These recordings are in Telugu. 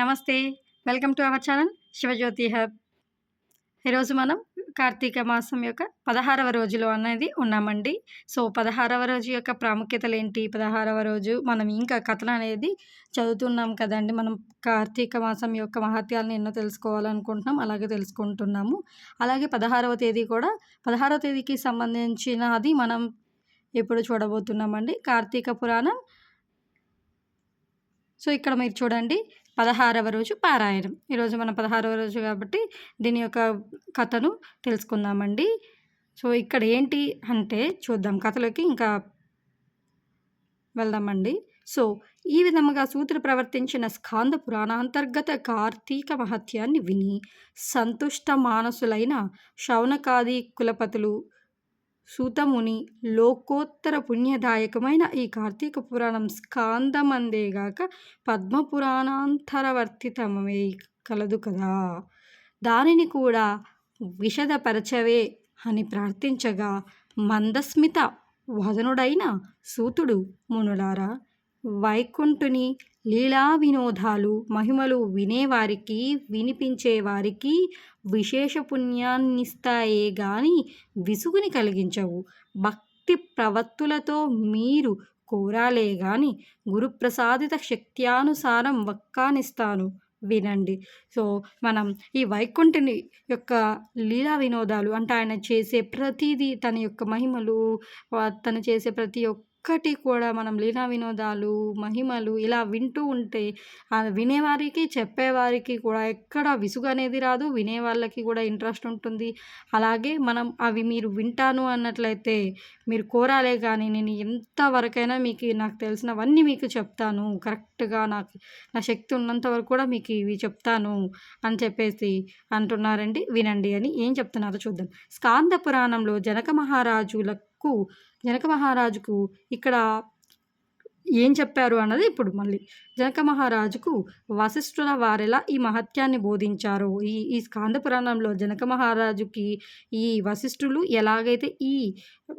నమస్తే. Welcome to our channel Shivajyothi hub. ఈరోజు మనం కార్తీక మాసం యొక్క పదహారవ రోజులో అనేది ఉన్నామండి. సో పదహారవ రోజు యొక్క ప్రాముఖ్యతలు ఏంటి? పదహారవ రోజు మనం ఇంకా కథలు అనేది చదువుతున్నాం కదండి. మనం కార్తీక మాసం యొక్క మహత్యాలను ఎన్నో తెలుసుకోవాలనుకుంటున్నాం అలాగే తెలుసుకుంటున్నాము. అలాగే పదహారవ తేదీ కూడా పదహారవ తేదీకి సంబంధించినది మనం ఇప్పుడు చూడబోతున్నామండి? కార్తీక పురాణం. సో ఇక్కడ మీరు చూడండి. పదహారవ రోజు పారాయణం. ఈరోజు మనం పదహారవ రోజు కాబట్టి దీని యొక్క కథను తెలుసుకుందామండి. సో ఇక్కడ ఏంటి అంటే చూద్దాం. కథలోకి ఇంకా వెళ్దామండి. సో ఈ విధముగా సూత్ర ప్రవర్తించిన స్కాంద పురాణాంతర్గత కార్తీక మహత్యాన్ని విని సంతుష్ట మానసులైన శౌనకాది కులపతులు సూతముని లోకోత్తర పుణ్యదాయకమైన ఈ కార్తీక పురాణం స్కాందమందేగాక పద్మపురాణాంతరవర్తితమే కలదు కదా. దానిని కూడా విషదపరచవే అని ప్రార్థించగా మందస్మిత వదనుడైన సూతుడు మునులారా వైకుంఠుని లీలా వినోదాలు మహిమలు వినేవారికి వినిపించేవారికి విశేష పుణ్యాన్నిస్తాయే గాని విసుగుని కలిగించవు. భక్తి ప్రవత్తులతో మీరు కోరాలే గాని గురుప్రసాదిత శక్త్యానుసారం వక్కానిస్తాను. వినండి. సో మనం ఈ వైకుంఠుని యొక్క లీలా వినోదాలు అంటే ఆయన చేసే ప్రతిదీ తన యొక్క మహిమలు తను చేసే ప్రతి ఒక్క ఒక్కటి కూడా మనం లీనా వినోదాలు మహిమలు ఇలా వింటూ ఉంటే వినేవారికి చెప్పేవారికి కూడా ఎక్కడ విసుగు అనేది రాదు. వినే వాళ్ళకి కూడా ఇంట్రెస్ట్ ఉంటుంది. అలాగే మనం అవి మీరు వింటాను అన్నట్లయితే మీరు కోరాలే కానీ నేను ఎంతవరకైనా మీకు నాకు తెలిసినవన్నీ మీకు చెప్తాను. కరెక్ట్గా నాకు నా శక్తి ఉన్నంత వరకు కూడా మీకు ఇవి చెప్తాను అని చెప్పేసి అంటున్నారండి. వినండి అని ఏం చెప్తున్నారో చూద్దాం. స్కాంద పురాణంలో జనక మహారాజులకు జనక మహారాజుకు ఇక్కడ ఏం చెప్పారు అన్నది ఇప్పుడు మళ్ళీ జనక మహారాజుకు వశిష్ఠుల వారెలా ఈ మహత్యాన్ని బోధించారో? ఈ ఈ స్కాంద పురాణంలో జనక మహారాజుకి ఈ వశిష్ఠులు ఎలాగైతే ఈ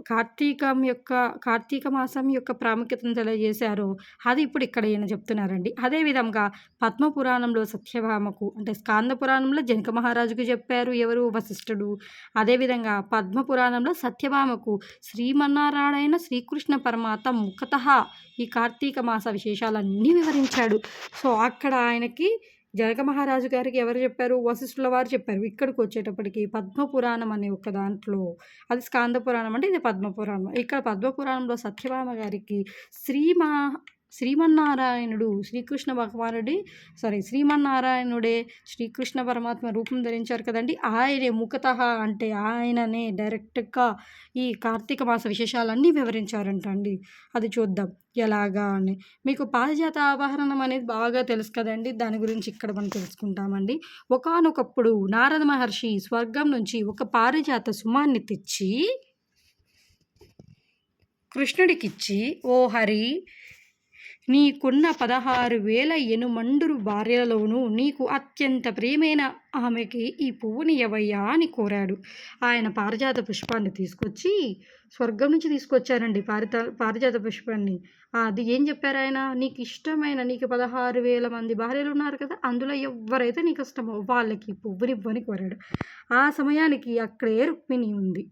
కార్తీకం యొక్క కార్తీక మాసం యొక్క ప్రాముఖ్యతను తెలియజేశారో అది ఇప్పుడు ఇక్కడ ఈయన చెప్తున్నారండి. అదేవిధంగా పద్మ పురాణంలో సత్యభామకు అంటే స్కాంద పురాణంలో జనక మహారాజుకు చెప్పారు ఎవరు? వశిష్ఠుడు. అదేవిధంగా పద్మ పురాణంలో సత్యభామకు శ్రీమన్నారాయణ శ్రీకృష్ణ పరమాత్మ ముఖత ఈ కార్తీక మాస విశేషాలన్నీ వివరించారు. ఉంచాడు సో అక్కడ ఆయనకి జనక మహారాజు గారికి ఎవరు చెప్పారు? వశిష్ఠుల వారు చెప్పారు. ఇక్కడికి వచ్చేటప్పటికి పద్మపురాణం అనే ఒక దాంట్లో అది స్కాంద పురాణం అంటే ఇది పద్మపురాణం. ఇక్కడ పద్మపురాణంలో సత్యభామ గారికి శ్రీమా శ్రీమన్నారాయణుడు శ్రీకృష్ణ భగవానుడి సారీ శ్రీమన్నారాయణుడే శ్రీకృష్ణ పరమాత్మ రూపం ధరించారు కదండి. ఆయనే ముఖత అంటే ఆయననే డైరెక్ట్గా ఈ కార్తీక మాస విశేషాలన్నీ వివరించారంట అండి అది చూద్దాం. ఎలాగా అని. మీకు పారిజాత ఆభరణం అనేది బాగా తెలుసు కదండి. దాని గురించి ఇక్కడ మనం తెలుసుకుంటామండి. ఒకనొకప్పుడు నారద మహర్షి స్వర్గం నుంచి ఒక పారిజాత సుమాన్ని తెచ్చి కృష్ణుడికిచ్చి ఓ హరి నీకున్న పదహారు వేల ఎనుమండురు భార్యలలోనూ నీకు అత్యంత ప్రియమైన ఆమెకి ఈ పువ్వుని ఎవయ్యా అని కోరాడు. ఆయన పారిజాత పుష్పాన్ని తీసుకొచ్చి స్వర్గం నుంచి తీసుకొచ్చారండి పారిత పారిజాత పుష్పాన్ని. అది ఏం చెప్పారు ఆయన? నీకు ఇష్టమైన నీకు పదహారు వేల మంది భార్యలు ఉన్నారు కదా అందులో ఎవరైతే నీకు ఇష్టమో వాళ్ళకి పువ్వుని ఇవ్వని కోరాడు. ఆ సమయానికి అక్కడే రుక్మిణి ఉంది.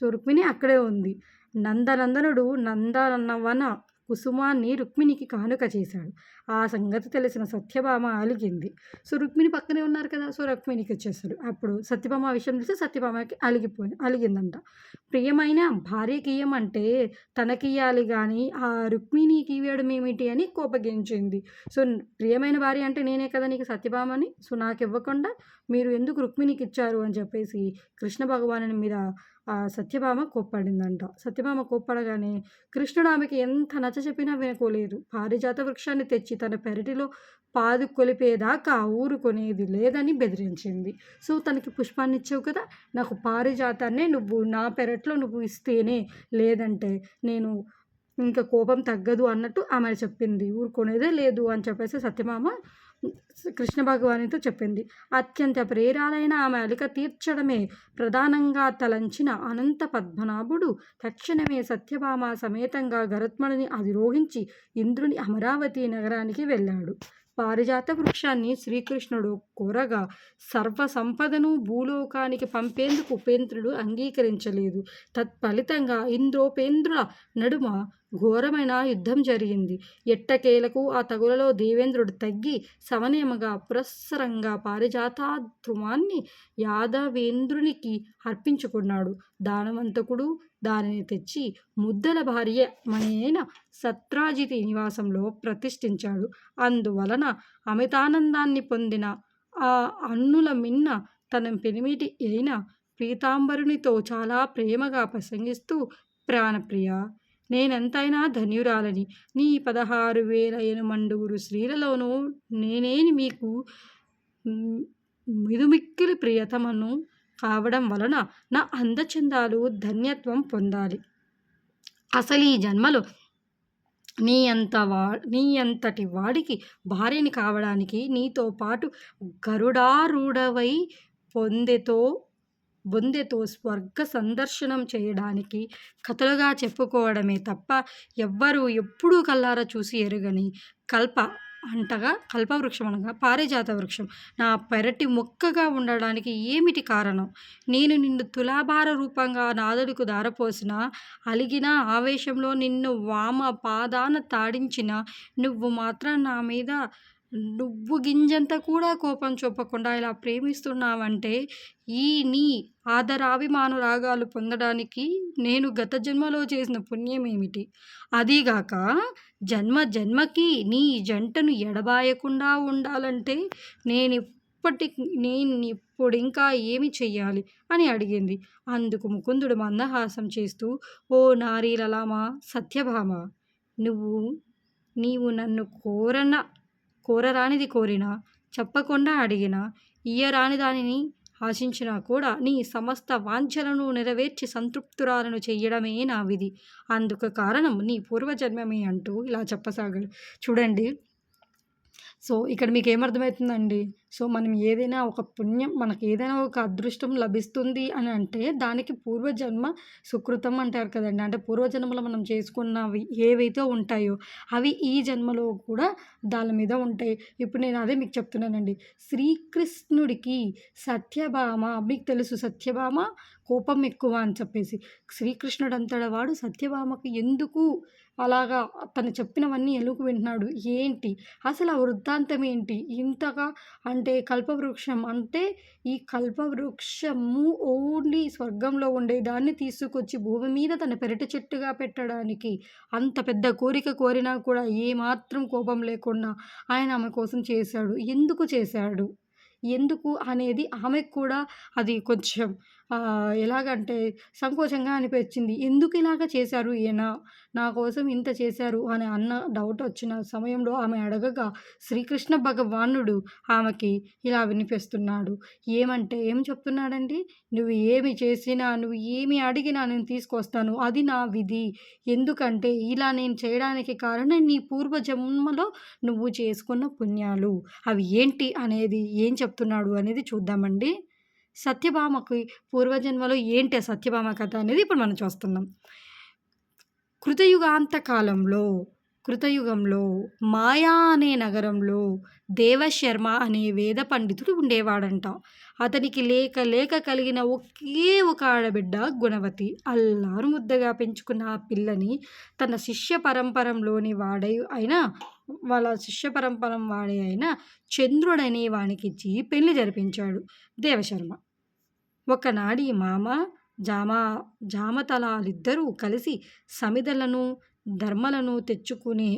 సో రుక్మిణి అక్కడే ఉంది. నందనందనుడు నందనవన కుసుమాన్ని రుక్మిణికి కానుక చేశాడు. ఆ సంగతి తెలిసిన సత్యభామ అలిగింది. సో రుక్మిణి పక్కనే ఉన్నారు కదా సో రుక్మిణికి వచ్చేస్తాడు. అప్పుడు సత్యభామ విషయం తెలిసి సత్యభామకి అలిగిపోయి అలిగిందంట. ప్రియమైన భార్యకి ఇయ్యమంటే తనకియ్యాలి కానీ ఆ రుక్మిణికి ఇవ్వడం ఏమిటి అని కోపగించింది. సో ప్రియమైన భార్య అంటే నేనే కదా నీకు సత్యభామని? సో నాకు ఇవ్వకుండా మీరు ఎందుకు రుక్మిణికి ఇచ్చారు అని చెప్పేసి కృష్ణ భగవాను మీద సత్యభామ కోప్పడిందంట. సత్యభామ కోప్పడగానే కృష్ణుడు ఆమెకి ఎంత నచ్చ చెప్పినా వినుకోలేదు. పారిజాత వృక్షాన్ని తెచ్చి తన పెరటిలో పాదు కొలిపేదాకా ఊరుకొనేది లేదని బెదిరించింది. సో తనకి పుష్పాన్ని ఇచ్చావు కదా నాకు పారిజాతాన్నే నువ్వు నా పెరట్లో నువ్వు ఇస్తేనే లేదంటే నేను ఇంకా కోపం తగ్గదు అన్నట్టు ఆమె చెప్పింది. ఊరుకునేదే లేదు అని చెప్పేసి సత్యమామ కృష్ణ భగవానితో చెప్పింది. అత్యంత ప్రేరాలైన ఆమె అలిక తీర్చడమే ప్రధానంగా తలంచిన అనంత పద్మనాభుడు. తక్షణమే సత్యభామ సమేతంగా గరత్మణిని అధిరోహించి ఇంద్రుని అమరావతి నగరానికి వెళ్ళాడు. పారిజాత వృక్షాన్ని శ్రీకృష్ణుడు కోరగా సర్వ సంపదను భూలోకానికి పంపేందుకు ఉపేంద్రుడు అంగీకరించలేదు. తత్ఫలితంగా ఇంద్రోపేంద్రుల నడుమ ఘోరమైన యుద్ధం జరిగింది. ఎట్టకేలకు ఆ తగులలో దేవేంద్రుడు తగ్గి సమనేమగా పురస్సరంగా పారిజాతాద్రుమాన్ని యాదవేంద్రునికి అర్పించుకున్నాడు. దానవంతకుడు దానిని తెచ్చి ముద్దల భార్య మనైన సత్రాజితి నివాసంలో ప్రతిష్ఠించాడు. అందువలన అమితానందాన్ని పొందిన ఆ అన్నుల మిన్న తన పెనిమిటి అయిన పీతాంబరునితో చాలా ప్రేమగా ప్రసంగిస్తూ ప్రాణప్రియ నేనెంతైనా ధన్యురాలని. నీ పదహారు వేల ఎనుమండుగురు స్త్రీలలోనూ నేనేని మీకు మిదుమిక్కిలి ప్రియతమను కావడం వలన నా అందచందాలు ధన్యత్వం పొందాలి. అసలు ఈ జన్మలో నీ అంత వా నీ అంతటి వాడికి భార్యని కావడానికి నీతో పాటు గరుడారూఢవై పొందెతో బొందెతో స్వర్గ సందర్శనం చేయడానికి కథలుగా చెప్పుకోవడమే తప్ప ఎవ్వరూ ఎప్పుడూ కల్లారా చూసి ఎరుగని కల్ప అంటగా కల్పవృక్షం అనగా పారిజాత వృక్షం. నా పెరటి మొక్కగా ఉండడానికి ఏమిటి కారణం? నేను నిన్ను తులాభార రూపంగా నాదుడికి దారపోసిన అలిగిన ఆవేశంలో నిన్ను వామ పాదాన తాడించిన నువ్వు మాత్రం నా మీద నువ్వు గింజంత కూడా కోపం చూపకుండా ఇలా ప్రేమిస్తున్నావంటే ఈ నీ ఆదరాభిమానురాగాలు పొందడానికి నేను గత జన్మలో చేసిన పుణ్యం ఏమిటి అదీగాక జన్మ జన్మకి నీ జంటను ఎడబాయకుండా ఉండాలంటే నేను ఇప్పటి నేను ఇప్పుడు ఇంకా ఏమి చెయ్యాలి? అని అడిగింది. అందుకు ముకుందుడు మందహాసం చేస్తూ ఓ నారీలలామా సత్యభామ నువ్వు నీవు నన్ను కోరన కోరరానిది కోరినా చెప్పకుండా అడిగినా ఇయ్యరాని దానిని ఆశించినా కూడా నీ సమస్త వాంఛలను నెరవేర్చి సంతృప్తురాలను చెయ్యడమే నా విధి. అందుకు కారణం నీ పూర్వజన్మమే అంటూ ఇలా చెప్పసాగాడు. చూడండి సో ఇక్కడ మీకు ఏమర్థమవుతుందండి సో మనం ఏదైనా ఒక పుణ్యం మనకి ఏదైనా ఒక అదృష్టం లభిస్తుంది అని అంటే దానికి పూర్వజన్మ సుకృతం అంటారు కదండి. అంటే పూర్వజన్మలో మనం చేసుకున్నవి ఏవైతే ఉంటాయో అవి ఈ జన్మలో కూడా దాని మీద ఉంటాయి. ఇప్పుడు నేను అదే మీకు చెప్తున్నానండి. శ్రీకృష్ణుడికి సత్యభామ మీకు తెలుసు సత్యభామ? కోపం ఎక్కువ అని చెప్పేసి. శ్రీకృష్ణుడు అంతటి వాడు సత్యభామకు ఎందుకు అలాగా తను చెప్పినవన్నీ ఎలుగు వింటున్నాడు. ఏంటి? అసలు ఆ వృద్ధాంతం ఏంటి? ఇంతగా అంటే కల్పవృక్షం అంటే ఈ కల్పవృక్షము ఓన్లీ స్వర్గంలో ఉండే దాన్ని తీసుకొచ్చి భూమి మీద తన పెరటి చెట్టుగా పెట్టడానికి. అంత పెద్ద కోరిక కోరినా కూడా ఏమాత్రం కోపం లేకుండా ఆయన ఆమె కోసం చేశాడు. ఎందుకు చేశాడు? ఎందుకు అనేది ఆమెకు కూడా అది కొంచెం ఎలాగంటే సంకోచంగా అనిపించింది. ఎందుకు ఇలాగ చేశారు ఈయన? నా కోసం ఇంత చేశారు అని అన్న డౌట్ వచ్చిన సమయంలో ఆమె అడగగా శ్రీకృష్ణ భగవానుడు ఆమెకి ఇలా వినిపిస్తున్నాడు. ఏమంటే ఏం చెప్తున్నాడండి? నువ్వు ఏమి చేసినా నువ్వు ఏమి అడిగినా నేను తీసుకొస్తాను. అది నా విధి. ఎందుకంటే ఇలా నేను చేయడానికి కారణం నీ పూర్వజన్మలో నువ్వు చేసుకున్న పుణ్యాలు. అవి ఏంటి అనేది ఏం చెప్తున్నాడు అనేది చూద్దామండి. సత్యభామకి పూర్వజన్మలో ఏంటి ఆ సత్యభామ కథ అనేది ఇప్పుడు మనం చూస్తున్నాం. కృతయుగాంత కాలంలో కృతయుగంలో మాయా అనే నగరంలో దేవశర్మ అనే వేద పండితుడు ఉండేవాడంట. అతనికి లేక లేక కలిగిన ఒకే ఒక ఆడబిడ్డ గుణవతి. అల్లారు ముద్దగా పెంచుకున్న ఆ పిల్లని తన శిష్య పరంపరంలోని వాడై అయిన వాళ్ళ శిష్య పరంపరం వాడే అయినా చంద్రుడనే వానికిచ్చి పెళ్ళి జరిపించాడు దేవశర్మ. ఒకనాడి మామ జామా జామతలాలిద్దరూ కలిసి సమిదలను ధర్మలను తెచ్చుకునే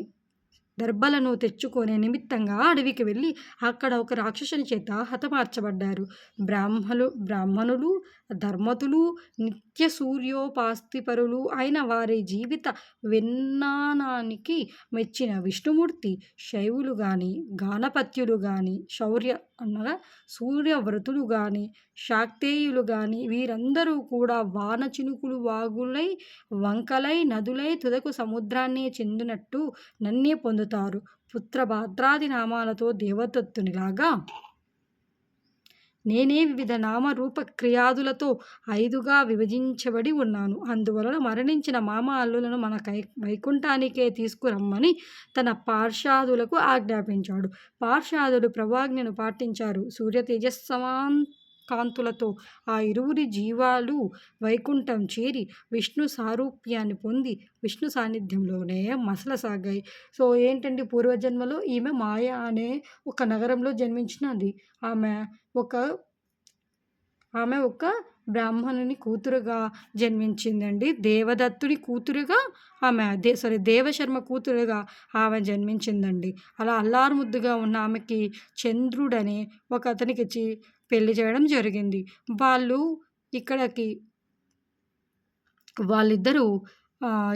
దర్భలను తెచ్చుకునే నిమిత్తంగా అడవికి వెళ్ళి అక్కడ ఒక రాక్షసుని చేత హతమార్చబడ్డారు. బ్రాహ్మలు బ్రాహ్మణులు ధర్మతులు నిత్య సూర్యోపాస్తిపరులు అయిన వారి జీవిత విన్నానానికి మెచ్చిన విష్ణుమూర్తి శైవులు కానీ గానపత్యులు కానీ శౌర్య అనగా సూర్యవ్రతులు కానీ శాక్తేయులు కానీ వీరందరూ కూడా వాన చినుకులు వాగులై వంకలై నదులై తుదకు సముద్రాన్ని చెందినట్టు నన్నే పొందుతారు. పుత్ర భాద్రాది నామాలతో దేవతత్తునిలాగా నేనే వివిధ నామరూప క్రియాదులతో ఐదుగా విభజించబడి ఉన్నాను. అందువలన మరణించిన మామ అల్లులను మన కై వైకుంఠానికే తీసుకురమ్మని తన పార్షాదులకు ఆజ్ఞాపించాడు. పార్షాదులు ప్రభాజ్ఞను పాటించారు. సూర్య తేజస్సమాన్ కాంతులతో ఆ ఇరువురి జీవాలు వైకుంఠం చేరి విష్ణు సారూప్యాన్ని పొంది విష్ణు సాన్నిధ్యంలోనే మసలసాగాయి. సో ఏంటంటే పూర్వజన్మలో? ఈమె మాయ అనే ఒక నగరంలో జన్మించినది. ఆమె ఒక ఆమె ఒక బ్రాహ్మణుని కూతురుగా జన్మించిందండి. దేవదత్తుడి కూతురుగా ఆమె దే సారీ దేవశర్మ కూతురుగా ఆమె జన్మించిందండి. అలా అల్లారుముద్దుగా ఉన్న ఆమెకి చంద్రుడని ఒక అతనికి పెళ్ళి చేయడం జరిగింది. వాళ్ళు ఇక్కడికి వాళ్ళిద్దరూ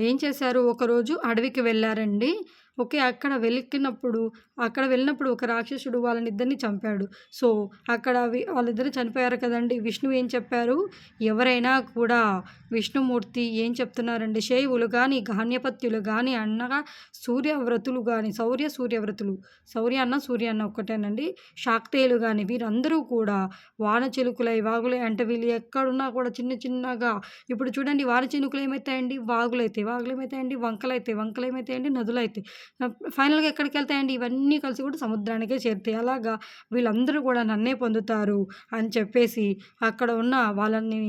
ఏం చేశారు? ఒకరోజు అడవికి వెళ్ళారండి. ఓకే అక్కడ వెలికినప్పుడు అక్కడ వెళ్ళినప్పుడు ఒక రాక్షసుడు వాళ్ళనిద్దరిని చంపాడు. సో అక్కడ వాళ్ళిద్దరు చనిపోయారు కదండి. విష్ణువు ఏం చెప్పారు? ఎవరైనా కూడా విష్ణుమూర్తి ఏం చెప్తున్నారండి శైవులు కానీ గాన్యపత్యులు కానీ అన్నగా సూర్యవ్రతులు కానీ సౌర్య సూర్యవ్రతులు సౌర్య అన్న సూర్య అన్న ఒక్కటేనండి. శాక్తేయులు కానీ వీరందరూ కూడా వాన చిలుకులై వాగులై అంటే వీళ్ళు ఎక్కడున్నా కూడా చిన్న చిన్నగా ఇప్పుడు చూడండి వాన చినుకులు ఏమవుతాయండి వాగులైతే వాగులు ఏమవుతాయండి వంకలైతే వంకలు ఏమవుతాయండి నదులైతే ఫైనల్గా ఎక్కడికి వెళ్తాయండి ఇవన్నీ కలిసి కూడా సముద్రానికే చేరుతాయి. అలాగా వీళ్ళందరూ కూడా నన్నే పొందుతారు అని చెప్పేసి అక్కడ ఉన్న వాళ్ళని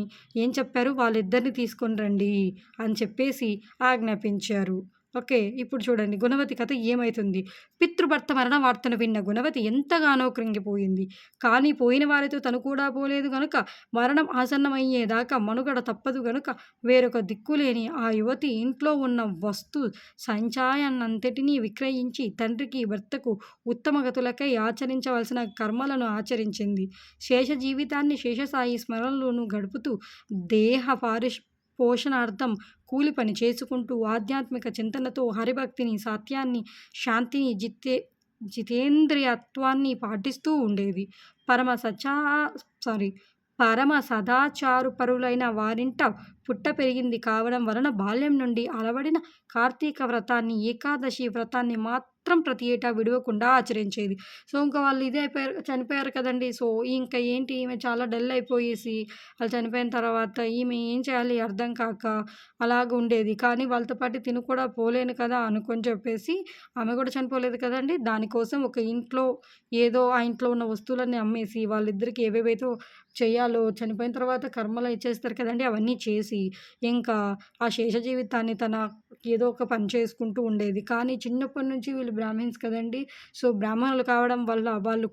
ఏం చెప్పారు? వాళ్ళిద్దరిని తీసుకొని రండి అని చెప్పేసి ఆజ్ఞాపించారు. ఓకే ఇప్పుడు చూడండి. గుణవతి కథ ఏమవుతుంది పితృభర్త మరణ వార్తను విన్న గుణవతి ఎంతగానో కృంగిపోయింది. కానీ పోయిన వారితో తను కూడా పోలేదు గనుక మరణం ఆసన్నమయ్యేదాకా మనుగడ తప్పదు గనుక వేరొక దిక్కులేని ఆ యువతి ఇంట్లో ఉన్న వస్తు సంచాయన్నంతటినీ విక్రయించి తండ్రికి భర్తకు ఉత్తమగతులకై ఆచరించవలసిన కర్మలను ఆచరించింది. శేష జీవితాన్ని శేషసాయి స్మరణలోను గడుపుతూ దేహ పారిష్ పోషణార్థం కూలి పని చేసుకుంటూ ఆధ్యాత్మిక చింతనతో హరిభక్తిని సత్యాన్ని శాంతిని జితే జితేంద్రియత్వాన్ని పాటిస్తూ ఉండేది. పరమ సచా సారీ పరమ సదాచారు పరులైన వారింట పుట్ట పెరిగింది కావడం వలన బాల్యం నుండి అలవడిన కార్తీక వ్రతాన్ని ఏకాదశి వ్రతాన్ని మాత్రం మాత్రం ప్రతి ఏటా విడవకుండా ఆచరించేది. సో ఇంకా వాళ్ళు ఇదే అయిపోయారు చనిపోయారు కదండి. సో ఇంకా ఏంటి ఈమె చాలా డల్ అయిపోయేసి వాళ్ళు చనిపోయిన తర్వాత ఈమె ఏం చేయాలి అర్థం కాక అలాగ ఉండేది. కానీ వాళ్ళతో పాటు తిను కూడా పోలేను కదా అనుకొని చెప్పేసి ఆమె కూడా చనిపోలేదు కదండి. దానికోసం ఒక ఇంట్లో ఏదో ఆ ఇంట్లో ఉన్న వస్తువులన్నీ అమ్మేసి వాళ్ళిద్దరికి ఏవేవైతే చేయాలో చనిపోయిన తర్వాత కర్మలు ఇచ్చేస్తారు కదండి అవన్నీ చేసి ఇంకా ఆ శేష జీవితాన్ని తన ఏదో ఒక పని చేసుకుంటూ ఉండేది. కానీ చిన్నప్పటి నుంచి వీళ్ళు బ్రాహ్మిన్స్ కదండి. సో బ్రాహ్మణులు కావడం వల్ల వాళ్ళు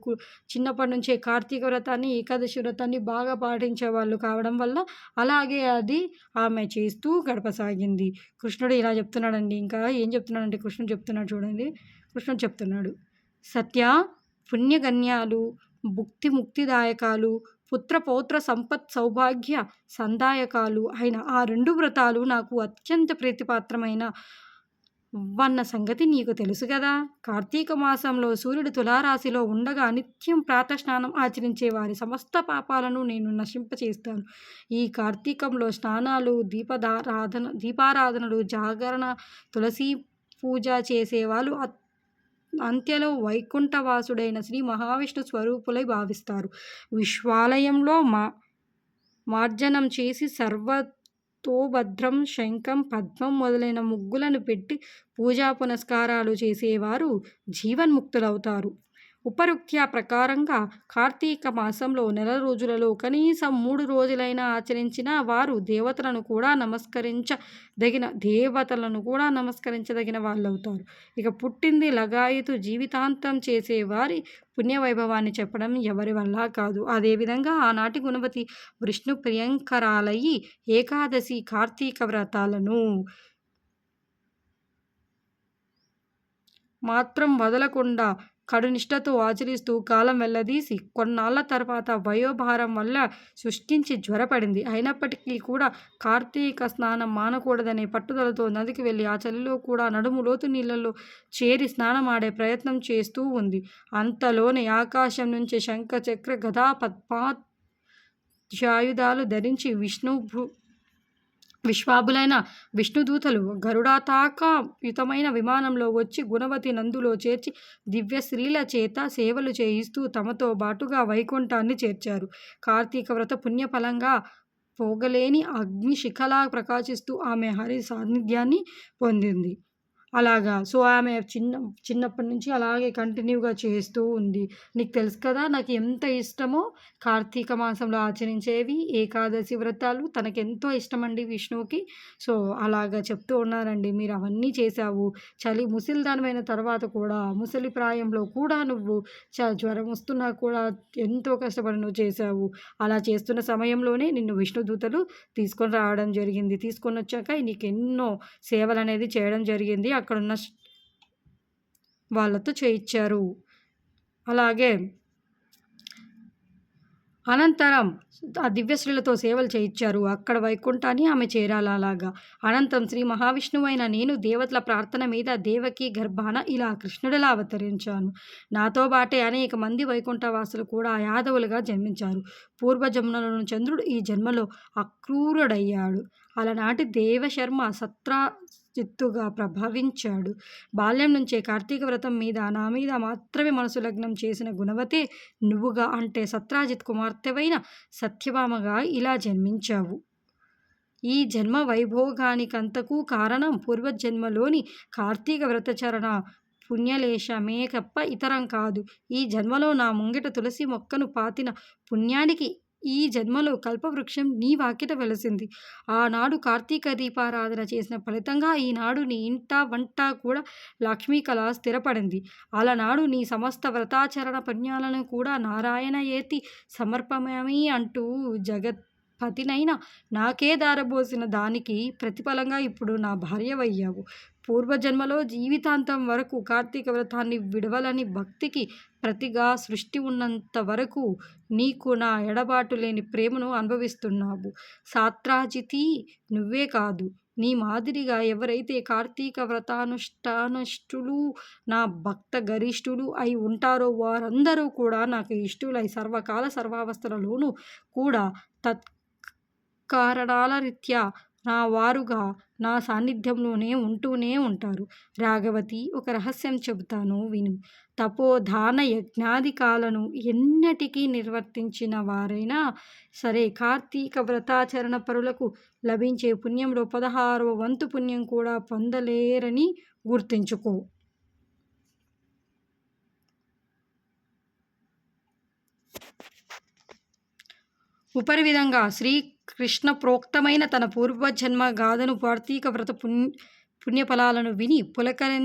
చిన్నప్పటి నుంచే కార్తీక వ్రతాన్ని ఏకాదశి వ్రతాన్ని బాగా పాటించే వాళ్ళు కావడం వల్ల అలాగే అది ఆమె చేస్తూ గడపసాగింది. కృష్ణుడు ఇలా చెప్తున్నాడండి. ఇంకా ఏం చెప్తున్నాడంటే కృష్ణుడు చెప్తున్నాడు చూడండి. కృష్ణుడు చెప్తున్నాడు. సత్య పుణ్యగన్యాలు భుక్తి ముక్తిదాయకాలు పుత్ర పౌత్ర సంపత్ సౌభాగ్య సందాయకాలు అయిన ఆ రెండు వ్రతాలు నాకు అత్యంత ప్రీతిపాత్రమైన వన్న సంగతి నీకు తెలుసు కదా కార్తీక మాసంలో సూర్యుడు తులారాశిలో ఉండగా నిత్యం ప్రాతస్నానం ఆచరించే వారి సమస్త పాపాలను నేను నశింపచేస్తాను. ఈ కార్తీకంలో స్నానాలు దీపదారాధన దీపారాధనలు జాగరణ తులసి పూజ చేసేవాళ్ళు అంత్యలో వైకుంఠవాసుడైన శ్రీ మహావిష్ణు స్వరూపులై భావిస్తారు. విశ్వాలయంలో మా మార్జనం చేసి సర్వ తోభద్రం శంఖం పద్మం మొదలైన ముగ్గులను పెట్టి పూజా పునస్కారాలు చేసేవారు జీవన్ముక్తులవుతారు. ఉపరుక్త్యా ప్రకారంగా కార్తీక మాసంలో నెల రోజులలో కనీసం మూడు రోజులైనా ఆచరించిన వారు దేవతలను కూడా నమస్కరించదగిన దేవతలను కూడా నమస్కరించదగిన వాళ్ళవుతారు. ఇక పుట్టింది లగాయితు జీవితాంతం చేసేవారి పుణ్యవైభవాన్ని చెప్పడం ఎవరి వల్ల కాదు. అదేవిధంగా ఆనాటి గుణవతి విష్ణు ప్రియంకరాలయ్యి ఏకాదశి కార్తీక వ్రతాలను మాత్రం వదలకుండా కడునిష్టతో ఆచరిస్తూ కాలం వెళ్ళదీసి కొన్నాళ్ళ తర్వాత వయోభారం వల్ల సృష్టించి జ్వరపడింది. అయినప్పటికీ కూడా కార్తీక స్నానం మానకూడదనే పట్టుదలతో నదికి వెళ్ళి ఆ చలిలో కూడా నడుము లోతు నీళ్ళల్లో చేరి స్నానం ఆడే ప్రయత్నం చేస్తూ ఉంది. అంతలోనే ఆకాశం నుంచి శంఖ చక్ర గదా పద్మాధ్యాయుధాలు ధరించి విష్ణు విశ్వాబులైన విష్ణుదూతలు గరుడాతాకాయుతమైన విమానంలో వచ్చి గుణవతి నందులో చేర్చి దివ్య స్త్రీల చేత సేవలు చేయిస్తూ తమతో బాటుగా వైకుంఠాన్ని చేర్చారు. కార్తీక వ్రత పుణ్యఫలంగా పోగలేని అగ్ని శిఖలా ప్రకాశిస్తూ ఆమె హరి సాన్నిధ్యాన్ని పొందింది. అలాగా. సో ఆమె చిన్న చిన్నప్పటి నుంచి అలాగే కంటిన్యూగా చేస్తూ ఉంది. నీకు తెలుసు కదా నాకు ఎంత ఇష్టమో కార్తీక మాసంలో ఆచరించేవి ఏకాదశి వ్రతాలు. తనకెంతో ఇష్టమండి విష్ణువుకి. సో అలాగా చెప్తూ ఉన్నారండి. మీరు అవన్నీ చేశావు. చలి ముసలిదానమైన తర్వాత కూడా ముసలి ప్రాయంలో కూడా నువ్వు చ జ్వరం వస్తున్నా కూడా ఎంతో కష్టపడి నువ్వు చేశావు. అలా చేస్తున్న సమయంలోనే నిన్ను విష్ణుదూతలు తీసుకొని రావడం జరిగింది. తీసుకొని వచ్చాక నీకు ఎన్నో సేవలు అనేది చేయడం జరిగింది. అక్కడున్న వాళ్ళతో చేయించారు అలాగే అనంతరం ఆ దివ్యశ్రీలతో సేవలు చేయించారు అక్కడ వైకుంఠాన్ని ఆమె చేరాలి అలాగా అనంతరం శ్రీ మహావిష్ణువైన నేను దేవతల ప్రార్థన మీద దేవకి గర్భాన ఇలా కృష్ణుడిలా అవతరించాను. నాతో బాటే అనేక మంది వైకుంఠవాసులు కూడా యాదవులుగా జన్మించారు. పూర్వజన్మలను చంద్రుడు ఈ జన్మలో అక్రూరుడయ్యాడు. అలనాటి దేవశర్మ సత్రా చిత్తుగా ప్రభావించాడు. బాల్యం నుంచే కార్తీక వ్రతం మీద నా మీద మాత్రమే మనసు లగ్నం చేసిన గుణవతే నువ్వుగా అంటే సత్రాజిత్ కుమార్తెవైన సత్యభామగా ఇలా జన్మించావు. ఈ జన్మ వైభోగానికంతకు కారణం పూర్వజన్మలోని కార్తీక వ్రతచరణ పుణ్యలేశమే తప్ప ఇతరం కాదు. ఈ జన్మలో నా ముంగిట తులసి మొక్కను పాతిన పుణ్యానికి ఈ జన్మలో కల్పవృక్షం నీ వాకిట వెలసింది. ఆనాడు కార్తీక దీపారాధన చేసిన ఫలితంగా ఈనాడు నీ ఇంట వంట కూడా లక్ష్మీ కళ స్థిరపడింది. అలనాడు నీ సమస్త వ్రతాచరణ పుణ్యాలను కూడా నారాయణ ఏతి సమర్పమీ అంటూ జగత్ పతినైనా నాకే దారబోసిన దానికి ప్రతిఫలంగా ఇప్పుడు నా భార్యవయ్యావు పూర్వజన్మలో జీవితాంతం వరకు కార్తీక వ్రతాన్ని విడవలని భక్తికి ప్రతిగా సృష్టి ఉన్నంత వరకు నీకు నా ఎడబాటు లేని ప్రేమను అనుభవిస్తున్నావు. సాత్రాజితి నువ్వే కాదు నీ మాదిరిగా ఎవరైతే కార్తీక వ్రతానుష్ఠానుష్ఠులు నా భక్త గరిష్ఠులు అయి ఉంటారో వారందరూ కూడా నాకు ఇష్టులై సర్వకాల సర్వావస్థలలోనూ కూడా తత్ కారణాల రీత్యా నా వారుగా నా సాన్నిధ్యంలోనే ఉంటూనే ఉంటారు. రాఘవతి ఒక రహస్యం చెబుతాను విను. తపోధాన యజ్ఞాధికాలను ఎన్నటికీ నిర్వర్తించిన వారైనా సరే కార్తీక వ్రతాచరణ పరులకు లభించే పుణ్యంలో పదహారవ వంతు పుణ్యం కూడా పొందలేరని గుర్తుంచుకో. విధంగా శ్రీకృష్ణ ప్రోక్తమైన తన పూర్వజన్మ గాథను కార్తీక వ్రత పుణ్య పుణ్యఫలాలను విని పులకరి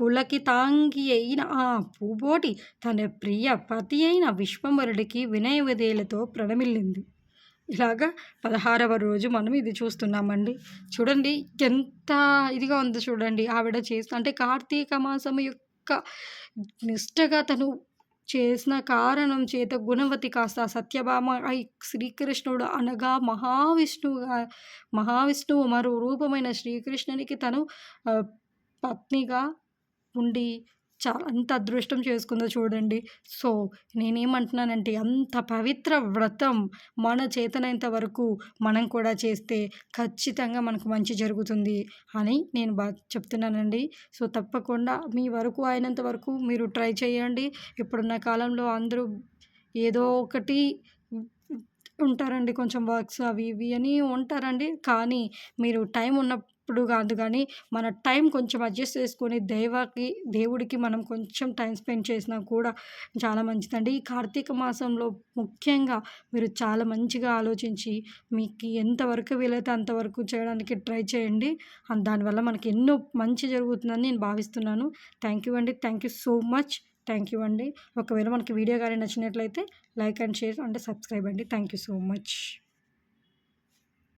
పులకితాంగి అయిన ఆ పూబోటి తన ప్రియ పతి అయిన విశ్వంవరుడికి వినయ విధేయులతో ప్రణమిల్లింది. ఇలాగా పదహారవ రోజు మనం ఇది చూస్తున్నామండి. చూడండి ఎంత ఇదిగా ఉందో చూడండి. ఆవిడ చేస్తా అంటే కార్తీక మాసం యొక్క నిష్టగా తను చేసిన కారణం చేత గుణవతి కాస్త సత్యభామ ఐ శ్రీకృష్ణుడు అనగా మహావిష్ణువుగా మహావిష్ణువు మరో రూపమైన శ్రీకృష్ణునికి తను పత్నిగా ఉండి చాలా అంత అదృష్టం చేసుకుందో చూడండి. సో నేనేమంటున్నానంటే అంత పవిత్ర వ్రతం మన చేతనైనంత వరకు మనం కూడా చేస్తే ఖచ్చితంగా మనకు మంచి జరుగుతుంది అని నేను బా చెప్తున్నానండి. సో తప్పకుండా మీ వరకు అయినంత వరకు మీరు ట్రై చేయండి. ఇప్పుడున్న కాలంలో అందరూ ఏదో ఒకటి ఉంటారండి. కొంచెం వర్క్స్ అవి ఇవి అని ఉంటారండి. కానీ మీరు టైం ఉన్న ఉన్నప్పుడు కాదు కానీ మన టైం కొంచెం అడ్జస్ట్ చేసుకొని దైవకి దేవుడికి మనం కొంచెం టైం స్పెండ్ చేసినా కూడా చాలా మంచిదండి. ఈ కార్తీక మాసంలో ముఖ్యంగా మీరు చాలా మంచిగా ఆలోచించి మీకు ఎంతవరకు వీలైతే అంతవరకు చేయడానికి ట్రై చేయండి. అండ్ దానివల్ల మనకి ఎన్నో మంచి జరుగుతుందని నేను భావిస్తున్నాను. థ్యాంక్ యూ అండి. Thank you so much. Thank you అండి. ఒకవేళ మనకి వీడియో కానీ నచ్చినట్లయితే లైక్ అండ్ షేర్ అంటే సబ్స్క్రైబ్ అండి. Thank you so much.